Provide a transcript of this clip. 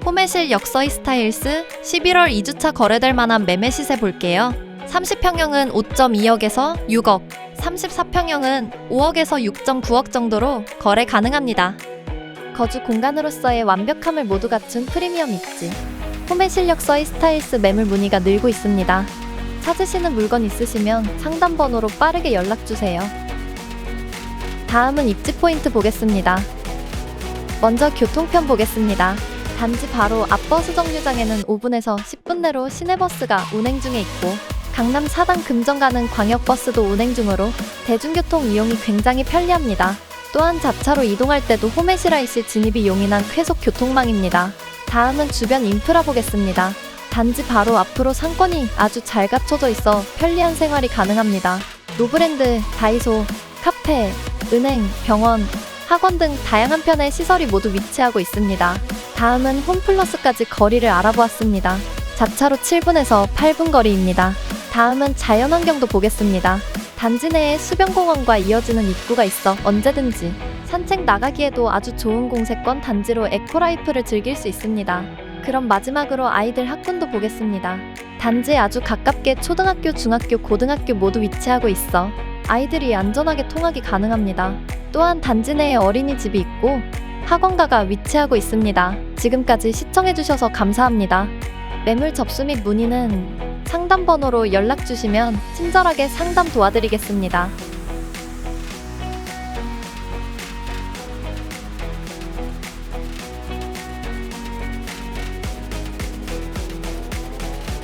포매실 역서이 스타일스 11월 2주차 거래될 만한 매매 시세 볼게요. 30평형은 5.2억에서 6억, 34평형은 5억에서 6.9억 정도로 거래 가능합니다. 거주 공간으로서의 완벽함을 모두 갖춘 프리미엄 입지. 포매실 역서이 스타일스 매물 문의가 늘고 있습니다. 찾으시는 물건 있으시면 상담 번호로 빠르게 연락 주세요. 다음은 입지 포인트 보겠습니다. 먼저 교통편 보겠습니다. 단지 바로 앞 버스 정류장에는 5분에서 10분 내로 시내버스가 운행 중에 있고 강남 4단 금정 가는 광역버스도 운행 중으로 대중교통 이용이 굉장히 편리합니다. 또한 자차로 이동할 때도 호메시라이시 진입이 용이한 쾌속 교통망입니다. 다음은 주변 인프라 보겠습니다. 단지 바로 앞으로 상권이 아주 잘 갖춰져 있어 편리한 생활이 가능합니다. 노브랜드, 다이소, 카페, 은행, 병원, 학원 등 다양한 편의 시설이 모두 위치하고 있습니다. 다음은 홈플러스까지 거리를 알아보았습니다. 자차로 7분에서 8분 거리입니다. 다음은 자연환경도 보겠습니다. 단지 내에 수변공원과 이어지는 입구가 있어 언제든지 산책 나가기에도 아주 좋은 공세권 단지로 에코라이프를 즐길 수 있습니다. 그럼 마지막으로 아이들 학군도 보겠습니다. 단지에 아주 가깝게 초등학교, 중학교, 고등학교 모두 위치하고 있어 아이들이 안전하게 통학이 가능합니다. 또한 단지 내에 어린이집이 있고 학원가가 위치하고 있습니다. 지금까지 시청해주셔서 감사합니다. 매물 접수 및 문의는 상담 번호로 연락 주시면 친절하게 상담 도와드리겠습니다.